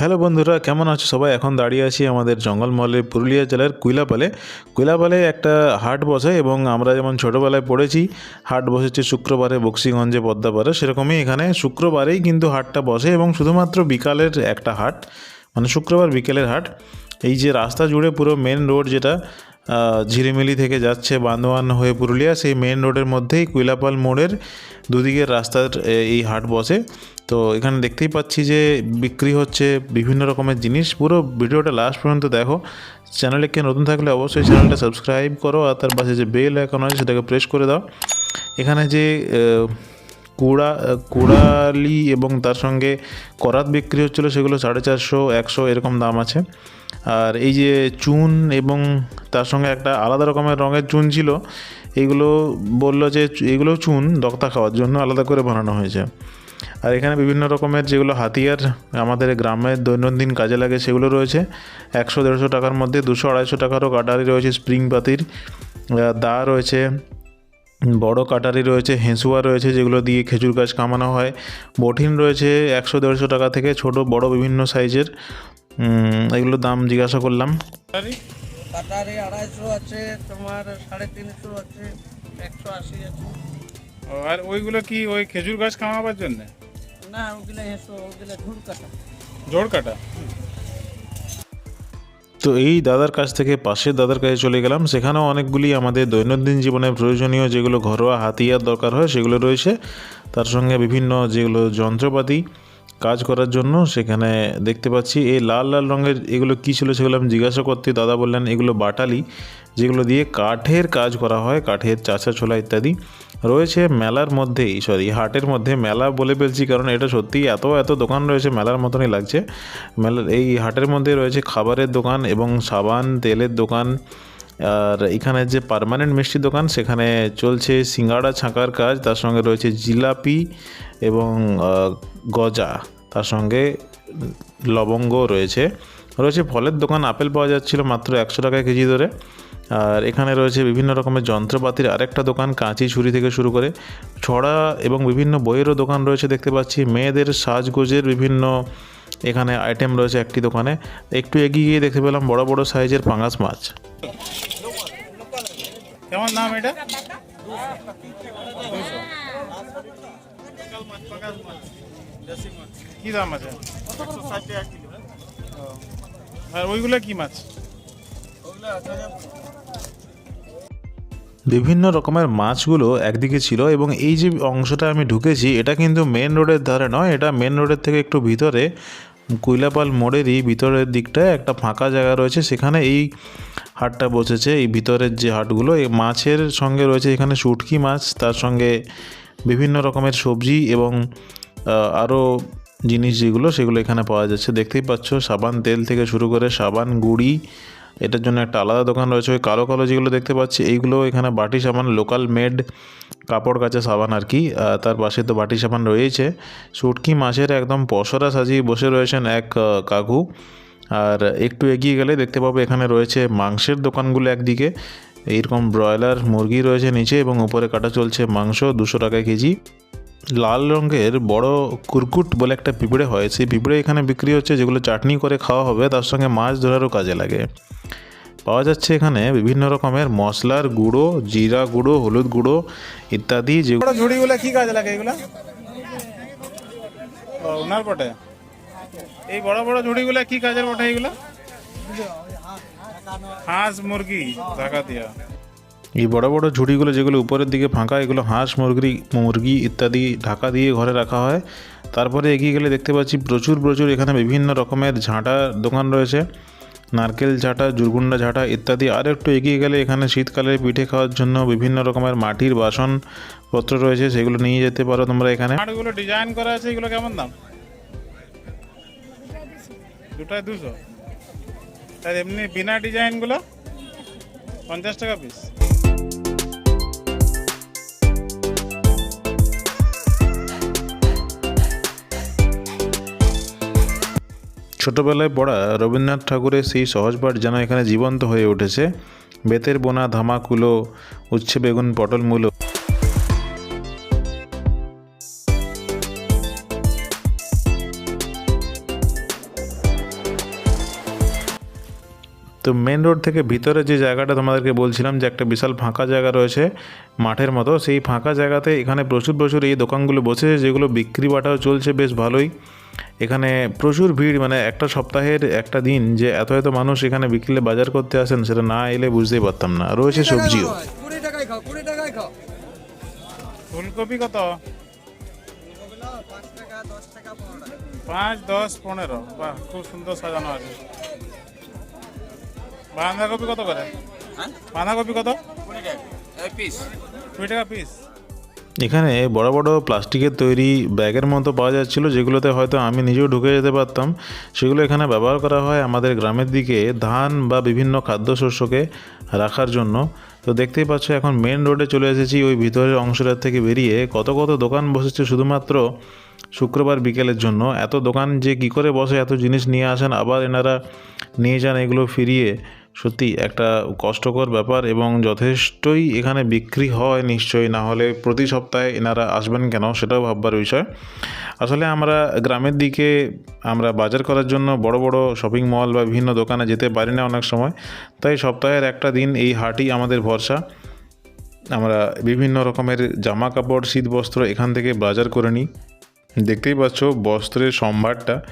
Hello বন্ধুরা, কেমন আছো? সবাই এখন দাঁড়িয়ে আছি আমাদের জঙ্গলমহলে পুরুলিয়া জেলার কুইলাপালে। কুইলাপালে একটা হাট বসে এবং আমরা যেমন ছোটোবেলায় পড়েছি, হাট বসেছে শুক্রবারে বক্সিগঞ্জে, পদ্মাপাড়ে। সেরকমই এখানে শুক্রবারেই কিন্তু হাটটা বসে এবং শুধুমাত্র বিকালের একটা হাট মানে শুক্রবার বিকেলের হাট। এই যে রাস্তা জুড়ে পুরো মেন রোড যেটা আহ, ঝিলিমিলি থেকে যাচ্ছে বান্দোয়ান হয়ে পুরুলিয়া সেই মেন রোডের মধ্যেই কুইলাপাল মোড়ের দুদিকের রাস্তার এই হাট বসে। তো এখানে দেখতেই পাচ্ছি যে বিক্রি হচ্ছে বিভিন্ন রকমের জিনিস। পুরো ভিডিওটা লাস্ট পর্যন্ত দেখো। চ্যানেলে কে নতুন থাকলে অবশ্যই চ্যানেলটা সাবস্ক্রাইব করো আর তার পাশে যে বেল আইকন আছে সেটাকে প্রেস করে দাও। এখানে যে কুড়া কুড়ালি এবং তার সঙ্গে করাত বিক্রি হচ্ছিল সেগুলো সাড়ে চারশো একশো এরকম দাম আছে। আর এই যে চুন এবং তার সঙ্গে একটা আলাদা রকমের রঙের চুন ছিল, এগুলো বলল যে এগুলো চুন, দক্তা খাওয়ার জন্য আলাদা করে বানানো হয়েছে। আর এখানে বিভিন্ন রকমের যেগুলো হাতিয়ার আমাদের গ্রামের দৈনন্দিন কাজে লাগে সেগুলো রয়েছে। একশো, দেড়শো টাকার মধ্যে, দুশো, আড়াইশো টাকারও কাটারি রয়েছে, স্প্রিং পাতির দা রয়েছে, বড় কাটারি রয়েছে, হেঁসুয়া রয়েছে যেগুলো দিয়ে খেজুর গাছ কামানো হয়। বঠিন রয়েছে একশো, দেড়শো টাকা থেকে ছোট, বড় বিভিন্ন সাইজের। উম, এগুলোর দাম জিজ্ঞাসা করলাম। কাটারি আড়াইশো আছে তোমার সাড়ে তিনশো আছে একশো আশি আছে। আর ওইগুলো কি ওই খেজুর গাছ কামাবার জন্য? না ওগুলো এসো ওগুলো ঝুল কাটা। জোড় কাটা? তো এই দাদার কাছ থেকে পাশের দাদার কাছে চলে গেলাম। সেখানেও অনেকগুলি আমাদের দৈনন্দিন জীবনে প্রয়োজনীয় যেগুলো ঘরোয়া হাতিয়ার দরকার হয় সেগুলো রয়েছে। তার সঙ্গে বিভিন্ন যেগুলো যন্ত্রপাতি কাজ করার জন্য সেখানে দেখতে পাচ্ছি এই লাল লাল রঙের এগুলো কী ছিল সেগুলো আমি জিজ্ঞাসা করতে দাদা বললেন, এগুলো বাটালি, যেগুলো দিয়ে কাঠের কাজ করা হয়, কাঠের চাচা ছোলা ইত্যাদি। রয়েছে মেলার মধ্যেই সরি হাটের মধ্যে মেলা বলে ফেলছি, কারণ এটা সত্যিই এত এত দোকান রয়েছে, মেলার মতনই লাগছে। মেলার, এই হাটের মধ্যে রয়েছে খাবারের দোকান এবং সাবান, তেলের দোকান আর এখানে যে পার্মানেন্ট মিষ্টির দোকান, সেখানে চলছে সিঙ্গাড়া ছাঁকার কাজ। তার সঙ্গে রয়েছে জিলাপি এবং গজা। তার সঙ্গে লবঙ্গ রয়েছে। রয়েছে ফলের দোকান, আপেল পাওয়া যাচ্ছিল মাত্র একশো টাকা কেজি ধরে। আর এখানে রয়েছে বিভিন্ন রকমের যন্ত্রপাতির আরেকটা দোকান, কাঁচি ছুরি থেকে শুরু করে ছড়া এবং বিভিন্ন বইয়েরও দোকান রয়েছে দেখতে পাচ্ছি। মেয়েদের সাজগোজের বিভিন্ন এখানে আইটেম রয়েছে একটি দোকানে। একটু এগিয়ে গিয়ে দেখতে পেলাম বড় বড় সাইজের পাঙাশ মাছ। কেমন দাম এটা? কি দাম আছে? আর ওইগুলো কি মাছ? বিভিন্ন রকমের মাছগুলো একদিকে ছিল এবং এই যে অংশটা আমি ঢুকেছি এটা কিন্তু মেন রোডের ধারে নয় এটা মেন রোডের থেকে একটু ভিতরে। কুইলাপাল মোড়েরই ভিতরের দিকটায় একটা ফাঁকা জায়গা রয়েছে, সেখানে এই হাটটা বসেছে। এই ভিতরের যে হাটগুলো এই মাছের সঙ্গে রয়েছে এখানে শুটকি মাছ, তার সঙ্গে বিভিন্ন রকমের সবজি এবং আরও জিনিস যেগুলো, সেগুলো এখানে পাওয়া যাচ্ছে। দেখতেই পাচ্ছ, সাবান, তেল থেকে শুরু করে সাবান, গুঁড়ি এটার জন্য একটা আলাদা দোকান রয়েছে, ওই কালো কালো যেগুলো দেখতে পাচ্ছি, এইগুলো এখানে বাটি সাবান লোকাল মেড কাপড় কাচা সাবান আর কি। তার পাশে তো বাটি সাবান রয়েছে। শুটকি মাছের একদম পসরা সাজিয়ে বসে রয়েছেন এক কাকু। আর একটু এগিয়ে গেলে দেখতে পাবো এখানে রয়েছে মাংসের দোকানগুলো একদিকে। এইরকম ব্রয়লার মুরগি রয়েছে নিচে এবং উপরে কাটা চলছে মাংস, দুশো টাকা কেজি। লাল রঙের বড় কুরকুট বলে একটা পিঁপড়ে হয়। সেই পিঁপড়ে এখানে বিক্রি হচ্ছে যেগুলো চাটনি করে খাওয়া হবে তার সঙ্গে মাছ ধরারও কাজে লাগে। পাওয়া যাচ্ছে এখানে বিভিন্ন রকমের মশলার গুঁড়ো জিরা গুঁড়ো হলুদ গুঁড়ো ইত্যাদি যে বড় ঝুড়িগুলো কি কাজে লাগে এগুলো? ওনার পটে এই বড় বড় ঝুড়িগুলো কি কাজের বটে এগুলো? হাঁস মুরগি ঢাকা দিয়া। এই বড় বড় ঝুড়িগুলো যেগুলো উপরের দিকে ফাঁকা, এগুলো হাঁস, মুরগি মুরগি ইত্যাদি ঢাকা দিয়ে ঘরে রাখা হয়। তারপরে এগিয়ে গেলে দেখতে পাচ্ছি প্রচুর প্রচুর এখানে বিভিন্ন রকমের ঝাঁটা দোকান রয়েছে। নারকেল ঝাঁটা, জুরগুন্ডা ঝাঁটা ইত্যাদি। আর একটু এগিয়ে গেলে এখানে শীতকালে পিঠে খাওয়ার জন্য বিভিন্ন রকমের মাটির বাসনপত্র রয়েছে, সেগুলো নিয়ে যেতে পারো তোমরা এখানে। ডিজাইন করা আছে, এগুলো কেমন দাম? দুটায় দুশো। আর এমনি বিনা ডিজাইনগুলো পঞ্চাশ টাকা পিস ছোটবেলায় পড়া রবীন্দ্রনাথ ঠাকুরের সেই সহজপাঠ যেন এখানে জীবন্ত হয়ে উঠেছে। বেতের বোনা, ধামাকুলো, উচ্ছে বেগুন, পটল মূলো। তো মেন রোড থেকে ভিতরে যে জায়গাটা তোমাদেরকে বলছিলাম যে একটা বিশাল ফাঁকা জায়গা রয়েছে মাঠের মতো, সেই ফাঁকা জায়গাতে এখানে প্রচুর প্রচুর এই দোকানগুলো বসেছে যেগুলো বিক্রি বাটাও চলছে বেশ ভালোই। এখানে প্রচুর ভিড় মানে একটা সপ্তাহের একটা দিন যে এত এত মানুষ এখানে বিকেলে বাজার করতে আসেন সেটা না এলে বুঝতেই পারতাম না। রয়েছে সবজিও। কুড়ি টাকায় খাও কুড়ি টাকায় খাও। ফুলকপি কত? পাঁচ দশ পনেরো। টাকা পাঁচ দশ পনেরো বাহ খুব সুন্দর সাজানো আছে। বাঁধাকপি কত করে? বাঁধাকপি কত? কুড়ি টাকা পিস কুড়ি টাকা পিস এখানে বড় বড় প্লাস্টিকের তৈরি ব্যাগের মতো পাওয়া যাচ্ছিল, যেগুলোতে হয়তো আমি নিজেও ঢুকে যেতে পারতাম। সেগুলো এখানে ব্যবহার করা হয় আমাদের গ্রামের দিকে ধান বা বিভিন্ন খাদ্যশস্যকে রাখার জন্য। তো দেখতেই পাচ্ছ, এখন মেন রোডে চলে এসেছি, ওই ভিতরের অংশটার থেকে বেরিয়ে। কত কত দোকান বসেছে শুধুমাত্র শুক্রবার বিকেলের জন্য। এত দোকান যে কী করে বসে, এত জিনিস নিয়ে আসেন, আবার এনারা নিয়ে যান এগুলো ফিরিয়ে। সত্যি একটা কষ্টকর ব্যাপার এবং যথেষ্টই এখানে বিক্রি হয় নিশ্চয়ই, না হলে প্রতি সপ্তাহে এনারা আসবেন কেন সেটাও ভাববার বিষয়। আসলে আমরা গ্রামের দিকে আমরা বাজার করার জন্য বড় বড় শপিং মল বা বিভিন্ন দোকানে যেতে পারি না অনেক সময়। তাই সপ্তাহের একটা দিন এই হাটই আমাদের ভরসা। আমরা বিভিন্ন রকমের জামা কাপড় শীত বস্ত্র এখান থেকে বাজার করে নিই। দেখতেই পাচ্ছ বস্ত্রের সম্ভারটা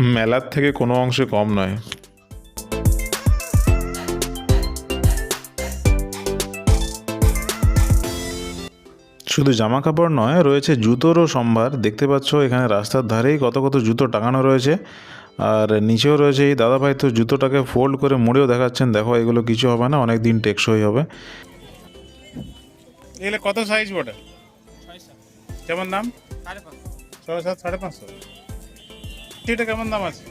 মেলার থেকে কোনো অংশে কম নয়। শুধু জামা কাপড় নয় রয়েছে জুতোরও সম্ভার। দেখতে পাচ্ছ এখানে রাস্তার ধারেই কত কত জুতো টাঙানো রয়েছে। আর নিচেও রয়েছে এই দাদাভাই তো জুতোটাকে ফোল্ড করে মুড়েও দেখাচ্ছেন। দেখো এগুলো কিছু হবে না অনেক দিন টেকসই হবে। এগুলো কত সাইজ বটে? কেমন দাম? সাড়ে পাঁচশো। ছয় সাত সাড়ে পাঁচশো। এটা কেমন দাম আছে?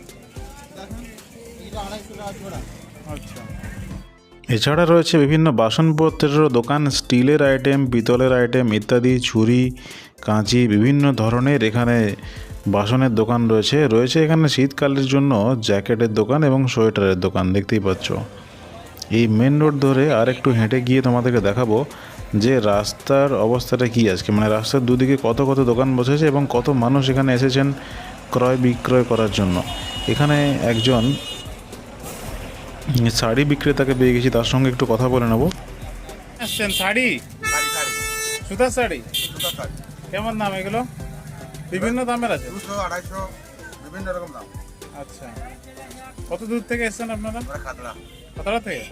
আচ্ছা। এছাড়া রয়েছে বিভিন্ন বাসনপত্রেরও দোকান, স্টিলের আইটেম, পিতলের আইটেম ইত্যাদি, ছুরি, কাঁচি, বিভিন্ন ধরনের এখানে বাসনের দোকান রয়েছে। রয়েছে এখানে শীতকালের জন্য জ্যাকেটের দোকান এবং সোয়েটারের দোকান, দেখতেই পাচ্ছ। এই মেন রোড ধরে আর একটু হেঁটে গিয়ে তোমাদেরকে দেখাবো যে রাস্তার অবস্থাটা কী আজকে। মানে রাস্তার দুদিকে কত কত দোকান বসেছে এবং কত মানুষ এখানে এসেছেন ক্রয় বিক্রয় করার জন্য। এখানে একজন শাড়ি বিক্রেতাকে পেয়ে গেছি তার সঙ্গে একটু কথা বলে নেব। আসছেন শাড়ি? শাড়ি শাড়ি। সুতার শাড়ি? কেমন দাম এগুলো? বিভিন্ন দামের আছে? দুশো আড়াইশো বিভিন্ন রকম দাম। আচ্ছা। কত দূর থেকে এসেছেন আপনারা? আমরা খাতড়া। থেকে?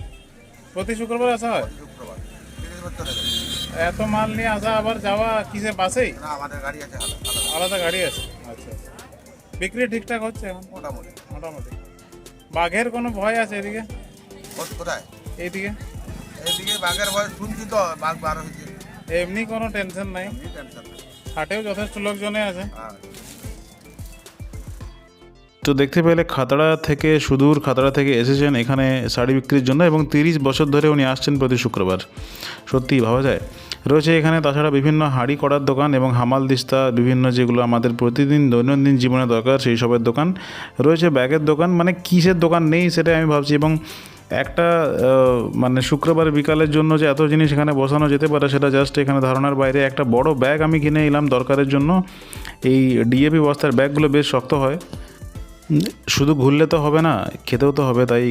প্রতি শুক্রবার আসা হয়? শুক্রবার। এত মাল নিয়ে আসা আবার যাওয়া কিসে বাসেই? না আমাদের গাড়ি আছে আলাদা আলাদা। আলাদা গাড়ি আছে। আচ্ছা। বিক্রি ঠিকঠাক হচ্ছে এখন? মোটামুটি। মোটামুটি। বাঘের কোনো ভয় আছে এদিকে বস কোথায় এইদিকে এইদিকে বাঘের বয়স শুনছি তো বাঘ বার হয়েছে এমনি কোনো টেনশন নাই এমনি টেনশন নেই হাটেও যথেষ্ট লোকজনে আছে হ্যাঁ তো দেখতে পেলে খাতড়া থেকে সুদূর খাতড়া থেকে এসেছেন এখানে শাড়ি বিক্রির জন্য এবং তিরিশ বছর ধরে উনি আসছেন প্রতি শুক্রবার। সত্যিই ভাবা যায়। রয়েছে এখানে তাছাড়া বিভিন্ন হাঁড়ি করার দোকান এবং হামাল দিস্তা, বিভিন্ন যেগুলো আমাদের প্রতিদিন দৈনন্দিন জীবনে দরকার সেই সবের দোকান। রয়েছে ব্যাগের দোকান মানে কিসের দোকান নেই সেটাই আমি ভাবছি এবং একটা মানে শুক্রবার বিকালের জন্য যে এত জিনিস এখানে বসানো যেতে পারে সেটা জাস্ট এখানে ধারণার বাইরে একটা বড় ব্যাগ আমি কিনে এলাম দরকারের জন্য। এই ডিএপি বস্তার ব্যাগগুলো বেশ শক্ত হয়। শুধু ঘুরলে তো হবে না, খেতেও তো হবে। তাই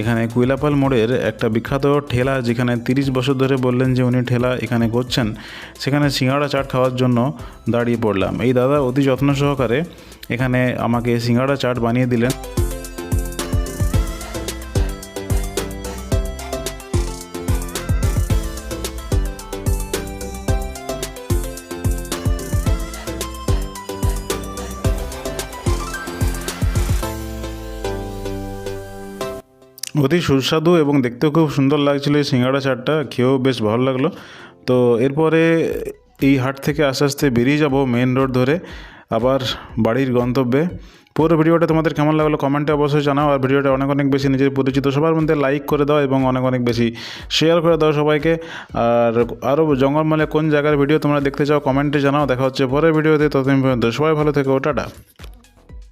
এখানে কুইলাপাল মোড়ের একটা বিখ্যাত ঠেলা যেখানে তিরিশ বছর ধরে বললেন যে উনি ঠেলা এখানে করছেন, সেখানে সিঙ্গাড়া চাট খাওয়ার জন্য দাঁড়িয়ে পড়লাম। এই দাদা অতি যত্ন সহকারে এখানে আমাকে সিঙ্গাড়া চাট বানিয়ে দিলেন। অতি সুস্বাদু এবং দেখতেও খুব সুন্দর লাগছিল এই সিঙ্গাড়া চাটটা, খেয়েও বেশ ভালো লাগল। তো এরপরে এই হাট থেকে আস্তে আস্তে বেরিয়ে যাব মেন রোড ধরে, আবার বাড়ির গন্তব্যে। পুরো ভিডিওটা তোমাদের কেমন লাগল কমেন্টে অবশ্যই জানাও, আর ভিডিওটা অনেক অনেক বেশি নিজের পরিচিত, সবার মধ্যে লাইক করে দাও এবং অনেক অনেক বেশি শেয়ার করে দাও সবাইকে। আর আরও জঙ্গলমলে কোন জায়গার ভিডিও তোমরা দেখতে চাও কমেন্টে জানাও, দেখা হচ্ছে পরের ভিডিওতে, ততদিন পর্যন্ত সবাই ভালো থেকো, টাটা।